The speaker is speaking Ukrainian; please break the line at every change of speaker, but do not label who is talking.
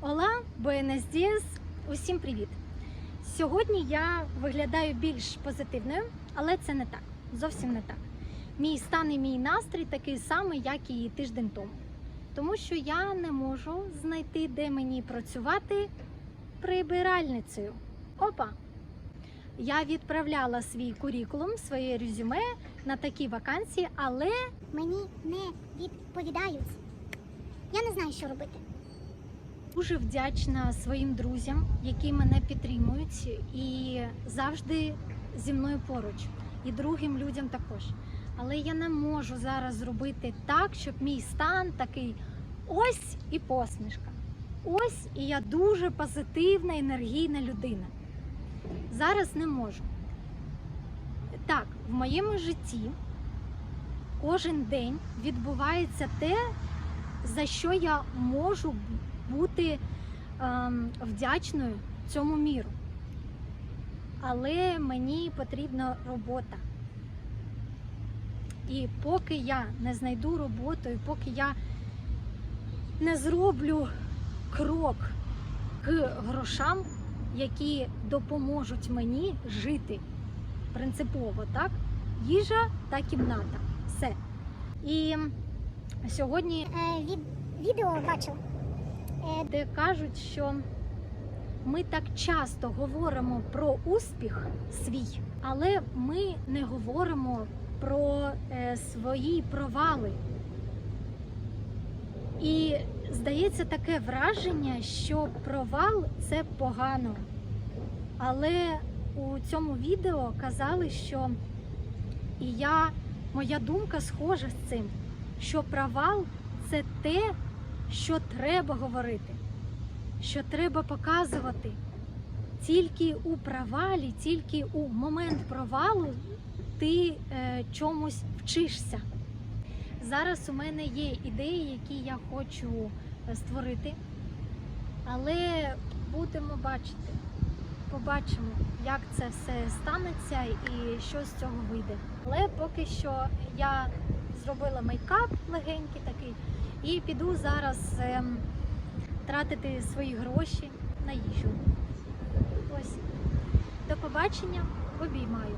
Ола, Буенес Діас, усім привіт! Сьогодні я виглядаю більш позитивною, але це не так. Зовсім не так. Мій стан і мій настрій такий самий, як і тиждень тому. Тому що я не можу знайти, де мені працювати прибиральницею. Опа! Я відправляла свій курікулум, своє резюме на такі вакансії, але
Мені не відповідають. Я не знаю, що робити.
Дуже вдячна своїм друзям, які мене підтримують і завжди зі мною поруч, і другим людям також. Але я не можу зараз зробити так, щоб мій стан такий ось і посмішка. Ось і я дуже позитивна, енергійна людина. Зараз не можу. Так, в моєму житті кожен день відбувається те, за що я можу бути ем, вдячною цьому міру. Але мені потрібна робота. І поки я не знайду роботу, і поки я не зроблю крок к грошам, які допоможуть мені жити принципово, так? Їжа та кімната. Все. І сьогодні
Е, від, відео бачила. Е,
де кажуть, що ми так часто говоримо про успіх свій, але ми не говоримо про е, свої провали. І здається таке враження, що провал це погано. Але у цьому відео казали, що і я, моя думка схожа з цим, що провал це те, що треба говорити, що треба показувати. Тільки у провалі, тільки у момент провалу ти е, чомусь вчишся. Зараз у мене є ідеї, які я хочу е, створити, але будемо бачити. Побачимо, як це все станеться і що з цього вийде. Але поки що я зробила мейкап легенький такий і піду зараз ем, тратити свої гроші на їжу. Ось. До побачення, обіймаю.